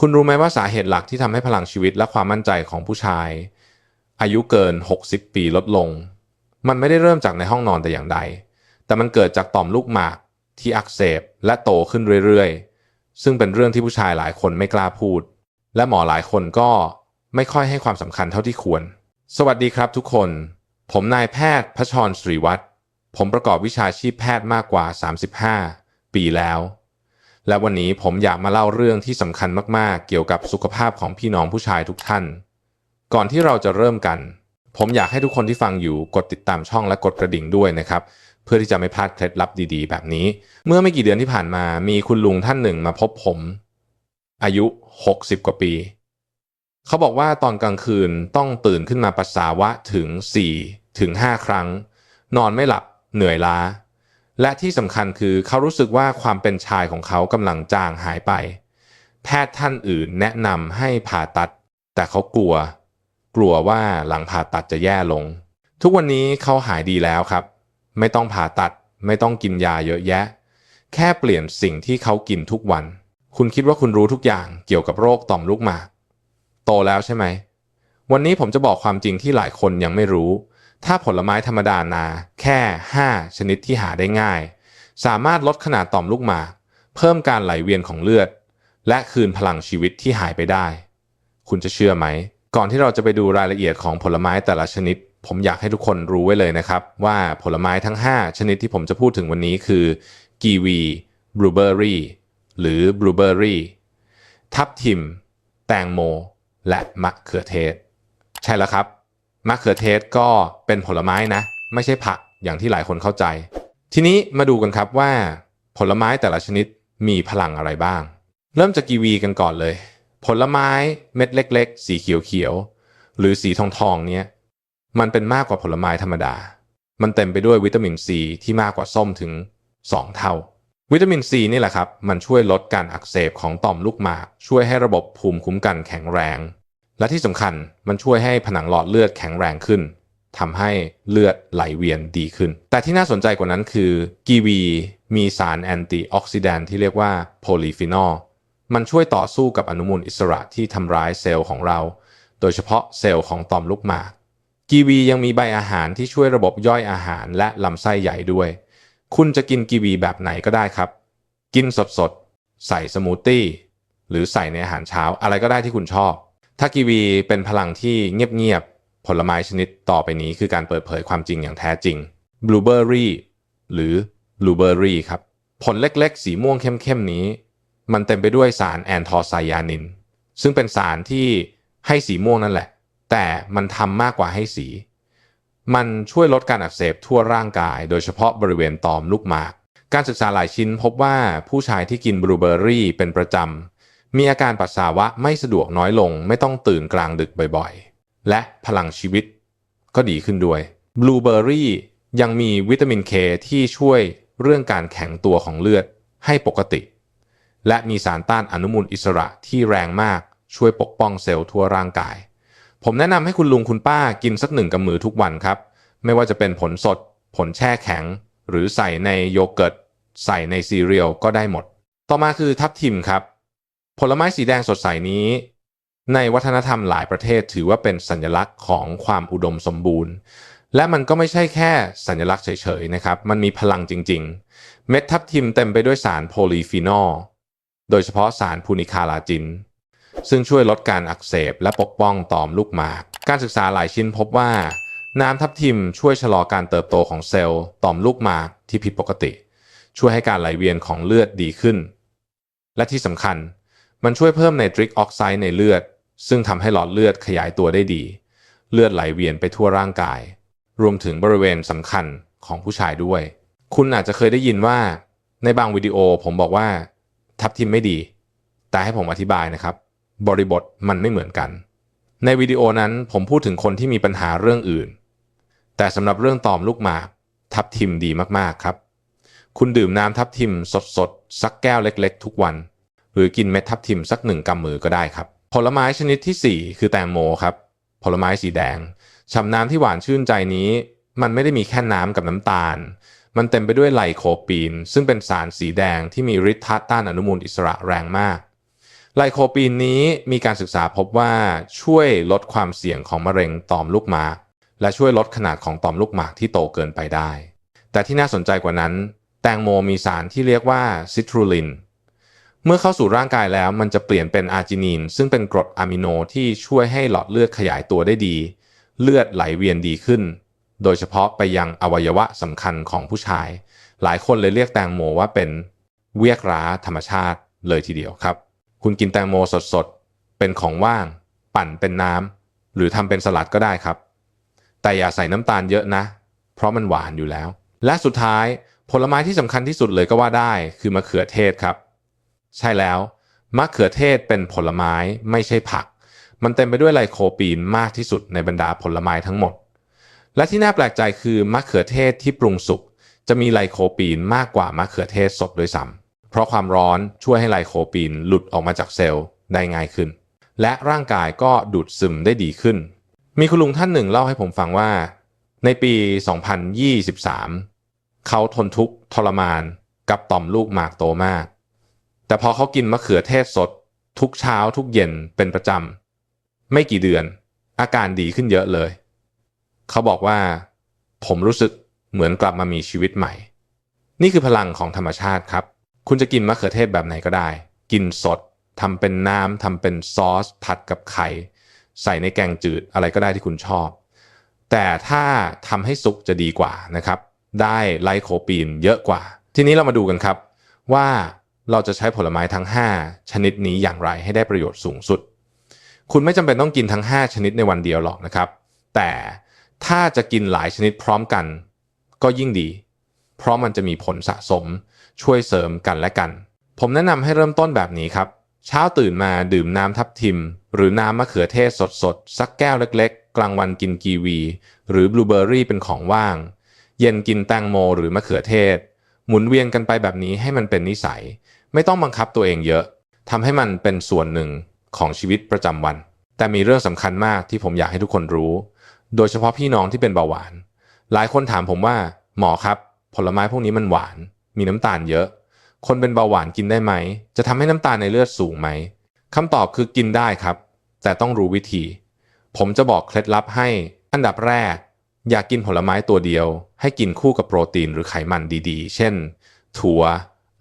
คุณรู้ไหมว่าสาเหตุหลักที่ทำให้พลังชีวิตและความมั่นใจของผู้ชาย อายุเกิน 60 ปีลดลง มันไม่ได้เริ่มจากในห้องนอนแต่อย่างใด แต่มันเกิดจากต่อมลูกหมากที่อักเสบและโตขึ้นเรื่อยๆ ซึ่งเป็นเรื่องที่ผู้ชายหลายคนไม่กล้าพูด และหมอหลายคนก็ไม่ค่อยให้ความสำคัญเท่าที่ควร สวัสดีครับทุกคน ผมนายแพทย์พชรศรีวัตรผมประกอบวิชาชีพแพทย์มากกว่า 35 ปีแล้ว และวันนี้ผมอยากมาเล่าเรื่องที่สำคัญมากๆ เกี่ยวกับสุขภาพของพี่น้องผู้ชายทุกท่าน ก่อนที่เราจะเริ่มกัน ผมอยากให้ทุกคนที่ฟังอยู่กดติดตามช่องและกดกระดิ่งด้วยนะครับ เพื่อที่จะไม่พลาดเคล็ดลับดีๆ แบบนี้ เมื่อไม่กี่เดือนที่ผ่านมามีคุณลุงท่านหนึ่งมาพบผม อายุ 60 กว่าปี เขาบอกว่าตอนกลางคืนต้องตื่นขึ้นมาปัสสาวะถึง 4 ถึง 5 ครั้ง นอนไม่หลับเหนื่อยล้า และที่สำคัญคือเขารู้สึกว่าความเป็นชายของเขากำลังจางหายไป แพทย์ท่านอื่นแนะนำให้ผ่าตัด แต่เขากลัว กลัวว่าหลังผ่าตัดจะแย่ลง ทุกวันนี้เขาหายดีแล้วครับ ไม่ต้องผ่าตัด ไม่ต้องกินยาเยอะแยะ แค่เปลี่ยนสิ่งที่เขากินทุกวัน คุณคิดว่าคุณรู้ทุกอย่างเกี่ยวกับโรคต่อมลูกหมาก โตแล้วใช่ไหม วันนี้ผมจะบอกความจริงที่หลายคนยังไม่รู้ ถ้าผลไม้ธรรมดานาแค่ 5 ชนิดที่หาได้ง่าย สามารถลดขนาดต่อมลูกหมาก เพิ่มการไหลเวียนของเลือด และคืนพลังชีวิตที่หายไปได้ คุณจะเชื่อไหม ก่อนที่เราจะไปดูรายละเอียดของผลไม้แต่ละชนิด ผมอยากให้ทุกคนรู้ไว้เลยนะครับ ว่าผลไม้ทั้ง 5 ชนิดที่ผมจะพูดถึงวันนี้คือกีวีบลูเบอร์รี่หรือบลูเบอร์รี่ทับทิม แตงโม และมะเขือเทศ ใช่แล้วครับ มะเขือเทศก็เป็นผลไม้นะ ไม่ใช่ผักอย่างที่หลายคนเข้าใจ ทีนี้มาดูกันครับว่า ผลไม้แต่ละชนิดมีพลังอะไรบ้าง เริ่มจากกีวีกันก่อนเลย ผลไม้เม็ดเล็ก ๆ สีเขียวๆหรือสีทองๆเนี้ยมันเป็นมากกว่าผลไม้ธรรมดา มันเต็มไปด้วยวิตามินซีที่มากกว่าส้มถึง 2 เท่า วิตามินซีนี่แหละครับ มันช่วยลดการอักเสบของต่อมลูกหมาก ช่วยให้ระบบภูมิคุ้มกันแข็งแรง และที่สำคัญมันช่วยให้ผนังหลอดเลือดแข็งแรงขึ้นทำให้เลือดไหลเวียนดีขึ้น แต่ที่น่าสนใจกว่านั้นคือกีวีมีสารแอนตี้ออกซิแดนที่เรียกว่าโพลีฟีนอลมันช่วยต่อสู้กับอนุมูลอิสระที่ทำร้ายเซลล์ของเรา โดยเฉพาะเซลล์ของต่อมลูกหมากกีวียังมีใบอาหารที่ช่วยระบบย่อยอาหารและลำไส้ใหญ่ด้วย คุณจะกินกีวีแบบไหนก็ได้ครับ กินสดๆ ใส่สมูทตี้ หรือใส่ในอาหารเช้าอะไรก็ได้ที่คุณชอบ ถ้ากีวีเป็นพลังที่เงียบๆ ผลไม้ชนิดต่อไปนี้คือการเปิดเผยความจริงอย่างแท้จริงบลูเบอร์รี่หรือบลูเบอร์รี่ครับ ผลเล็กๆ สีม่วงเข้มๆ นี้ มันเต็มไปด้วยสารแอนทอไซยานิน ซึ่งเป็นสารที่ให้สีม่วงนั่นแหละ แต่มันทำมากกว่าให้สี มันช่วยลดการอักเสบทั่วร่างกาย โดยเฉพาะบริเวณตอมลูกหมาก การศึกษาหลายชิ้นพบว่าผู้ชายที่กินบลูเบอร์รี่เป็นประจำ มีอาการปัสสาวะไม่สะดวกน้อยลง ไม่ต้องตื่นกลางดึกบ่อยๆ และพลังชีวิตก็ดีขึ้นด้วยบลูเบอร์รี่ยังมีวิตามินเคที่ช่วยเรื่องการแข็งตัวของเลือดให้ปกติ และมีสารต้านอนุมูลอิสระที่แรงมากช่วยปกป้องเซลล์ทั่วร่างกาย ผมแนะนำให้คุณลุงคุณป้ากินสักหนึ่งกำมือทุกวันครับ ไม่ว่าจะเป็นผลสด ผลแช่แข็ง หรือใส่ในโยเกิร์ต ใส่ในซีเรียลก็ได้หมด ต่อมาคือทับทิมครับ ผลไม้สีแดงสดใสนี้ ในวัฒนธรรมหลายประเทศถือว่าเป็นสัญลักษณ์ของความอุดมสมบูรณ์ และมันก็ไม่ใช่แค่สัญลักษณ์เฉยๆนะครับ มันมีพลังจริง ๆ เม็ดทับทิมเต็มไปด้วยสารโพลีฟีนอล โดยเฉพาะสารพูนิคาลาจิน ซึ่งช่วยลดการอักเสบและปกป้องต่อมลูกหมาก การศึกษาหลายชิ้นพบว่า น้ำทับทิมช่วยชะลอการเติบโตของเซลล์ต่อมลูกหมากที่ผิดปกติ ช่วยให้การไหลเวียนของเลือดดีขึ้น และที่สำคัญ มันช่วยเพิ่มไนตริกออกไซด์ในเลือด ซึ่งทำให้หลอดเลือดขยายตัวได้ดี เลือดไหลเวียนไปทั่วร่างกาย รวมถึงบริเวณสำคัญของผู้ชายด้วย คุณอาจจะเคยได้ยินว่า ในบางวิดีโอผมบอกว่า ทับทิมไม่ดี แต่ให้ผมอธิบายนะครับ บริบทมันไม่เหมือนกัน ในวิดีโอนั้นผมพูดถึงคนที่มีปัญหาเรื่องอื่น แต่สำหรับเรื่องตอมลูกหมาก ทับทิมดีมากๆครับ คุณดื่มน้ำทับทิมสดๆสักแก้วเล็ก ๆ ทุกวัน รือกินเม็ดทับทิมสักหนึ่งกำมือก็ได้ครับ ผลไม้ชนิดที่ 4 คือแตงโมครับ ผลไม้สีแดงฉ่ำน้ำที่หวานชื่นใจนี้ มันไม่ได้มีแค่น้ำกับน้ำตาล มันเต็มไปด้วยไลโคปีน ซึ่งเป็นสารสีแดงที่มีฤทธิ์ต้านอนุมูลอิสระแรงมากไลโคปีนนี้มีการศึกษาพบว่าช่วยลดความเสี่ยงของมะเร็งต่อมลูกหมาก และช่วยลดขนาดของต่อมลูกหมากที่โตเกินไปได้ แต่ที่น่าสนใจกว่านั้น แตงโมมีสารที่เรียกว่าซิตรูลิน เมื่อเข้าสู่ร่างกายแล้วมันจะเปลี่ยนเป็นอาร์จินีน ซึ่งเป็นกรดอะมิโนที่ช่วยให้หลอดเลือดขยายตัวได้ดี เลือดไหลเวียนดีขึ้น โดยเฉพาะไปยังอวัยวะสำคัญของผู้ชาย หลายคนเลยเรียกแตงโมว่าเป็นเวียกร้าธรรมชาติเลยทีเดียวครับ คุณกินแตงโมสดๆ เป็นของว่าง ปั่นเป็นน้ำหรือทำเป็นสลัดก็ได้ครับ แต่อย่าใส่น้ำตาลเยอะนะ เพราะมันหวานอยู่แล้ว และสุดท้ายผลไม้ที่สำคัญที่สุดเลยก็ว่าได้ คือมะเขือเทศครับ ใช่แล้ว มะเขือเทศเป็นผลไม้ไม่ใช่ผัก มันเต็มไปด้วยไลโคปีนมากที่สุดในบรรดาผลไม้ทั้งหมด และที่น่าแปลกใจคือมะเขือเทศที่ปรุงสุกจะมีไลโคปีนมากกว่ามะเขือเทศสดด้วยซ้ำเพราะความร้อนช่วยให้ไลโคปีนหลุดออกมาจากเซลล์ได้ง่ายขึ้น และร่างกายก็ดูดซึมได้ดีขึ้น มีคุณลุงท่านหนึ่งเล่าให้ผมฟังว่า ในปี 2023 เขาทนทุกข์ทรมานกับต่อมลูกหมากโตมาก แต่พอเขากินมะเขือเทศสด ทุกเช้าทุกเย็นเป็นประจำ ไม่กี่เดือน อาการดีขึ้นเยอะเลย เขาบอกว่า ผมรู้สึกเหมือนกลับมามีชีวิตใหม่ นี่คือพลังของธรรมชาติครับ คุณจะกินมะเขือเทศแบบไหนก็ได้ กินสดทำเป็นน้ำทำเป็นซอส ผัดกับไข่ ใส่ในแกงจืดอะไรก็ได้ที่คุณชอบ แต่ถ้าทำให้สุกจะดีกว่านะครับ ได้ไลโคปีนเยอะกว่า ทีนี้เรามาดูกันครับว่า เราจะใช้ผลไม้ทั้ง 5 ชนิดนี้อย่างไรให้ได้ประโยชน์สูงสุด คุณไม่จำเป็นต้องกินทั้ง 5 ชนิดในวันเดียวหรอกนะครับ แต่ถ้าจะกินหลายชนิดพร้อมกัน ก็ยิ่งดี เพราะมันจะมีผลสะสม ช่วยเสริมกันและกัน ผมแนะนำให้เริ่มต้นแบบนี้ครับ เช้าตื่นมาดื่มน้ำทับทิม หรือน้ำมะเขือเทศสดๆ สักแก้วเล็ก ๆ กลางวันกินกีวี หรือบลูเบอร์รี่เป็นของว่าง เย็นกินแตงโมหรือมะเขือเทศ หมุนเวียนกันไปแบบนี้ให้มันเป็นนิสัย ไม่ต้องบังคับตัวเองเยอะทำให้มันเป็นส่วนหนึ่งของชีวิตประจำวัน แต่มีเรื่องสำคัญมากที่ผมอยากให้ทุกคนรู้ โดยเฉพาะพี่น้องที่เป็นเบาหวาน หลายคนถามผมว่า หมอครับ ผลไม้พวกนี้มันหวาน มีน้ำตาลเยอะ คนเป็นเบาหวานกินได้ไหม จะทำให้น้ำตาลในเลือดสูงไหมคำตอบคือกินได้ครับ แต่ต้องรู้วิธี ผมจะบอกเคล็ดลับให้ อันดับแรก อยากกินผลไม้ตัวเดียว ให้กินคู่กับโปรตีนหรือไขมันดีๆ เช่น ถั่ว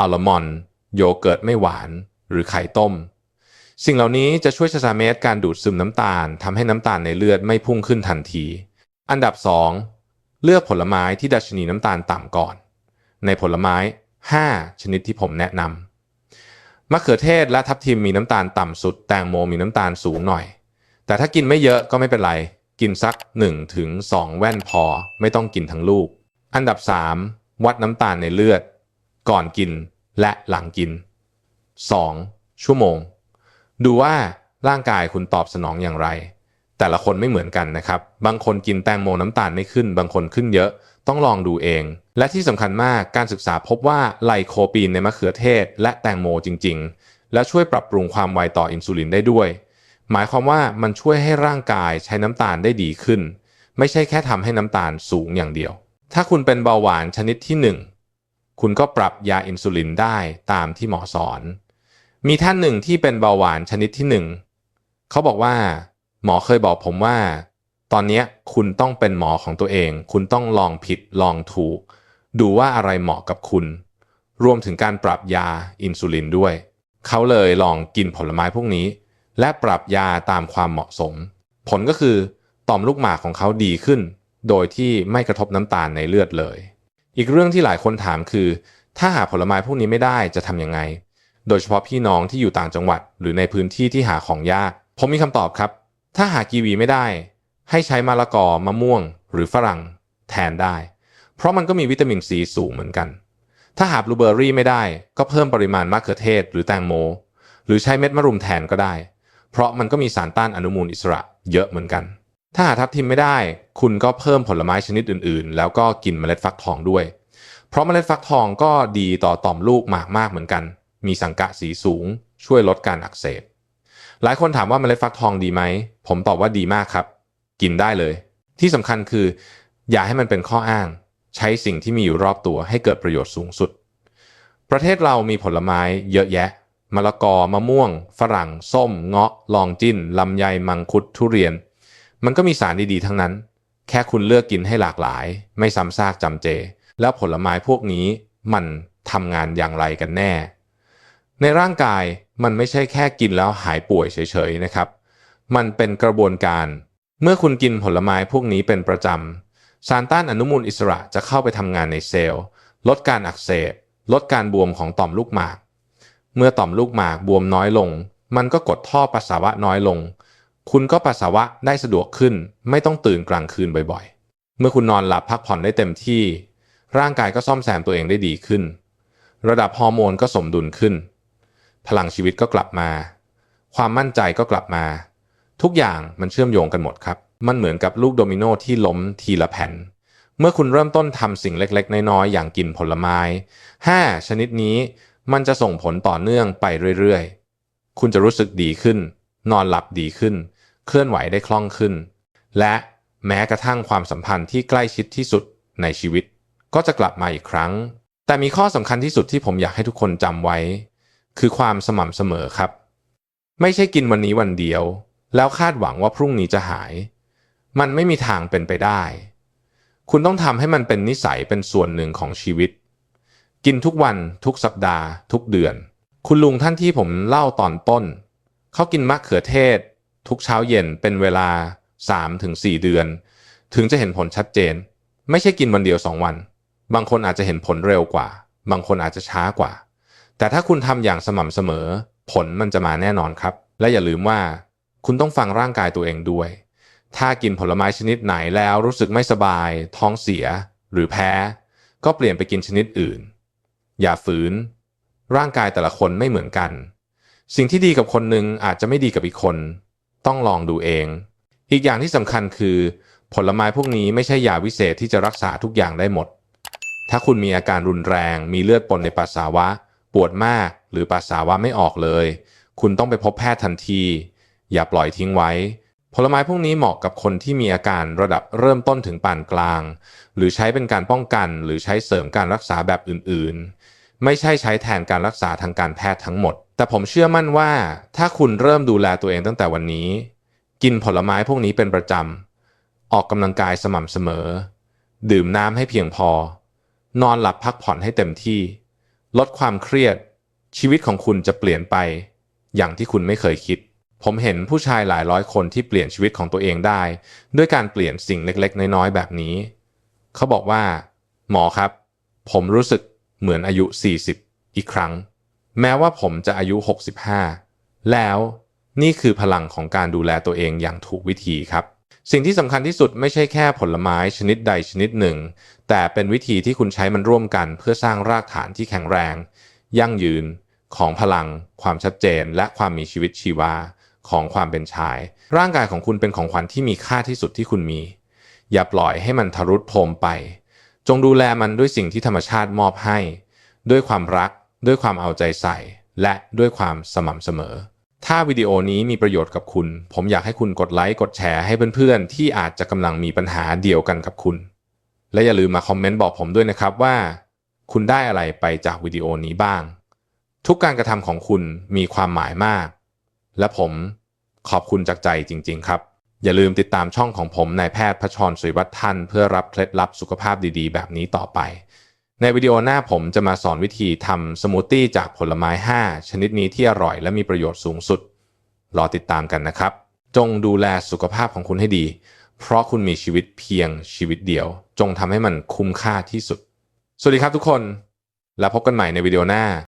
อัลมอนด์ โยเกิร์ตไม่หวาน หรือไข่ต้ม สิ่งเหล่านี้จะช่วยชะซาเมตการดูดซึมน้ำตาลทำให้น้ำตาลในเลือดไม่พุ่งขึ้นทันที อันดับ 2 เลือกผลไม้ที่ดัชนีน้ำตาลต่ำก่อน ในผลไม้ 5 ชนิดที่ผมแนะนำมะเขือเทศและทับทิมมีน้ำตาลต่ำสุด แตงโมมีน้ำตาลสูงหน่อย แต่ถ้ากินไม่เยอะก็ไม่เป็นไร กินสัก 1-2ถึง2แว่นพอ ไม่ต้องกินทั้งลูก อันดับ 3 วัดน้ำตาลในเลือด ก่อนกิน และหลังกิน 2. ชั่วโมง ดูว่าร่างกายคุณตอบสนองอย่างไร แต่ละคนไม่เหมือนกันนะครับ บางคนกินแตงโมน้ำตาลไม่ขึ้น บางคนขึ้นเยอะ ต้องลองดูเอง และที่สำคัญมากการศึกษาพบว่าไลโคปีนในมะเขือเทศ และแตงโมจริง ๆ และช่วยปรับปรุงความไวต่ออินซูลินได้ด้วย หมายความว่ามันช่วยให้ร่างกายใช้น้ำตาลได้ดีขึ้น ไม่ใช่แค่ทำให้น้ำตาลสูงอย่างเดียว ถ้าคุณเป็นเบาหวานชนิดที่ 1 คุณก็ปรับยาอินซูลินได้ตามที่หมอสอน มีท่านหนึ่งที่เป็นเบาหวานชนิดที่หนึ่งเขาบอกว่า หมอเคยบอกผมว่า ตอนนี้คุณต้องเป็นหมอของตัวเอง คุณต้องลองผิดลองถูก ดูว่าอะไรเหมาะกับคุณ รวมถึงการปรับยาอินซูลินด้วย เขาเลยลองกินผลไม้พวกนี้ และปรับยาตามความเหมาะสม ผลก็คือต่อมลูกหมากของเขาดีขึ้น โดยที่ไม่กระทบน้ำตาลในเลือดเลย อีกเรื่องที่หลายคนถามคือ ถ้าหาผลไม้พวกนี้ไม่ได้จะทำยังไง โดยเฉพาะพี่น้องที่อยู่ต่างจังหวัด หรือในพื้นที่ที่หาของยาก ผมมีคำตอบครับ ถ้าหากีวีไม่ได้ ให้ใช้มะละกอมะม่วง หรือฝรั่ง แทนได้ เพราะมันก็มีวิตามินซีสูงเหมือนกัน ถ้าหาบลูเบอร์รี่ไม่ได้ ก็เพิ่มปริมาณมะเขือเทศ หรือแตงโม หรือใช้เม็ดมะรุมแทนก็ได้ เพราะมันก็มีสารต้านอนุมูลอิสระเยอะเหมือนกัน ถ้าหาทับทิมไม่ได้ คุณก็เพิ่มผลไม้ชนิดอื่นๆ แล้วก็กินเมล็ดฟักทองด้วย เพราะเมล็ดฟักทองก็ดีต่อต่อมลูกหมากมากเหมือนกัน มีสังกะสีสูง ช่วยลดการอักเสบ หลายคนถามว่าเมล็ดฟักทองดีไหม ผมตอบว่าดีมากครับ กินได้เลย ที่สำคัญคือ อย่าให้มันเป็นข้ออ้าง ใช้สิ่งที่มีอยู่รอบตัวให้เกิดประโยชน์สูงสุด ประเทศเรามีผลไม้เยอะแยะมะละกอมะม่วง ฝรั่ง ส้ม เงาะ ลองจิ้นลำไยมังคุดทุเรียน มันก็มีสารดีๆทั้งนั้น แค่คุณเลือกกินให้หลากหลาย ไม่ซ้ำซากจำเจ แล้วผลไม้พวกนี้มันทำงานอย่างไรกันแน่ ในร่างกายมันไม่ใช่แค่กินแล้วหายป่วยเฉยๆนะครับ มันเป็นกระบวนการ เมื่อคุณกินผลไม้พวกนี้เป็นประจำสารต้านอนุมูลอิสระจะเข้าไปทำงานในเซลล์ ลดการอักเสบ ลดการบวมของต่อมลูกหมาก เมื่อต่อมลูกหมากบวมน้อยลง มันก็กดท่อปัสสาวะน้อยลง คุณก็ปัสสาวะได้สะดวกขึ้น ไม่ต้องตื่นกลางคืนบ่อยๆ เมื่อคุณนอนหลับพักผ่อนได้เต็มที่ ร่างกายก็ซ่อมแซมตัวเองได้ดีขึ้น ระดับฮอร์โมนก็สมดุลขึ้น พลังชีวิตก็กลับมา ความมั่นใจก็กลับมา ทุกอย่างมันเชื่อมโยงกันหมดครับ มันเหมือนกับลูกโดมิโนที่ล้มทีละแผ่น เมื่อคุณเริ่มต้นทำสิ่งเล็กๆ น้อยๆ อย่างกินผลไม้ 5 ชนิดนี้มันจะส่งผลต่อเนื่องไปเรื่อยๆ คุณจะรู้สึกดีขึ้น นอนหลับดีขึ้น เคลื่อนไหวได้คล่องขึ้น และแม้กระทั่งความสัมพันธ์ที่ใกล้ชิดที่สุดในชีวิต ก็จะกลับมาอีกครั้ง แต่มีข้อสำคัญที่สุดที่ผมอยากให้ทุกคนจำไว้ คือความสม่ำเสมอครับ ไม่ใช่กินวันนี้วันเดียว แล้วคาดหวังว่าพรุ่งนี้จะหาย มันไม่มีทางเป็นไปได้ คุณต้องทำให้มันเป็นนิสัยเป็นส่วนหนึ่งของชีวิต กินทุกวันทุกสัปดาห์ ทุกเดือน คุณลุงท่านที่ผมเล่าตอนต้น เขากินมะเขือเทศ ทุกเช้าเย็นเป็นเวลา 3-4 เดือน ถึงจะเห็นผลชัดเจน ไม่ใช่กินวันเดียว 2 วัน บางคนอาจจะเห็นผลเร็วกว่า บางคนอาจจะช้ากว่า แต่ถ้าคุณทำอย่างสม่ำเสมอ ผลมันจะมาแน่นอนครับ และอย่าลืมว่า คุณต้องฟังร่างกายตัวเองด้วย ถ้ากินผลไม้ชนิดไหนแล้วรู้สึกไม่สบาย ท้องเสีย หรือแพ้ ก็เปลี่ยนไปกินชนิดอื่น อย่าฝืน ร่างกายแต่ละคนไม่เหมือนกัน สิ่งที่ดีกับคนหนึ่งอาจจะไม่ดีกับอีกคน ต้องลองดูเอง อีกอย่างที่สำคัญคือ ผลไม้พวกนี้ไม่ใช่ยาวิเศษที่จะรักษาทุกอย่างได้หมด ถ้าคุณมีอาการรุนแรง มีเลือดปนในปัสสาวะ ปวดมาก หรือปัสสาวะไม่ออกเลย คุณต้องไปพบแพทย์ทันที อย่าปล่อยทิ้งไว้ ผลไม้พวกนี้เหมาะกับคนที่มีอาการระดับเริ่มต้นถึงปานกลาง หรือใช้เป็นการป้องกันหรือใช้เสริมการรักษาแบบอื่นๆ ไม่ใช่ใช้แทนการรักษาทางการแพทย์ทั้งหมด แต่ผมเชื่อมั่นว่าถ้าคุณเริ่มดูแลตัวเองตั้งแต่วันนี้ กินผลไม้พวกนี้เป็นประจำ ออกกำลังกายสม่ำเสมอ ดื่มน้ำให้เพียงพอ นอนหลับพักผ่อนให้เต็มที่ ลดความเครียด ชีวิตของคุณจะเปลี่ยนไป อย่างที่คุณไม่เคยคิด ผมเห็นผู้ชายหลายร้อยคนที่เปลี่ยนชีวิตของตัวเองได้ ด้วยการเปลี่ยนสิ่งเล็กๆ น้อยๆ แบบนี้ เขาบอกว่า หมอครับ ผมรู้สึกเหมือนอายุ 40 อีกครั้ง แม้ว่าผมจะอายุ 65 แล้วนี่คือพลังของการดูแลตัวเองอย่างถูกวิธีครับ สิ่งที่สำคัญที่สุดไม่ใช่แค่ผลไม้ชนิดใดชนิดหนึ่ง แต่เป็นวิธีที่คุณใช้มันร่วมกันเพื่อสร้างรากฐานที่แข็งแรง ยั่งยืนของพลัง ความชัดเจน และความมีชีวิตชีวาของความเป็นชาย ร่างกายของคุณเป็นของขวัญที่มีค่าที่สุดที่คุณมี อย่าปล่อยให้มันทะรุดโทรมไป จงดูแลมันด้วยสิ่งที่ธรรมชาติมอบให้ ด้วยความรัก ด้วยความเอาใจใส่ และด้วยความสม่ำเสมอ ถ้าวิดีโอนี้มีประโยชน์กับคุณ ผมอยากให้คุณกดไลค์กดแชร์ให้เพื่อนๆ ที่อาจจะกำลังมีปัญหาเดียวกันกับคุณ และอย่าลืมมาคอมเมนต์บอกผมด้วยนะครับว่า คุณได้อะไรไปจากวิดีโอนี้บ้าง ทุกการกระทำของคุณมีความหมายมาก และผมขอบคุณจากใจจริง ๆ ครับ อย่าลืมติดตามช่องของผมนายแพทย์พชรสุริวัฒน์ท่านเพื่อรับเคล็ดลับสุขภาพดีๆ แบบนี้ต่อไป ในวิดีโอหน้าผมจะมาสอนวิธีทำสมูทตี้จากผลไม้ 5 ชนิดนี้ที่อร่อยและมีประโยชน์สูงสุด รอติดตามกันนะครับ จงดูแลสุขภาพของคุณให้ดี เพราะคุณมีชีวิตเพียงชีวิตเดียว จงทำให้มันคุ้มค่าที่สุด สวัสดีครับทุกคน แล้วพบกันใหม่ในวิดีโอหน้า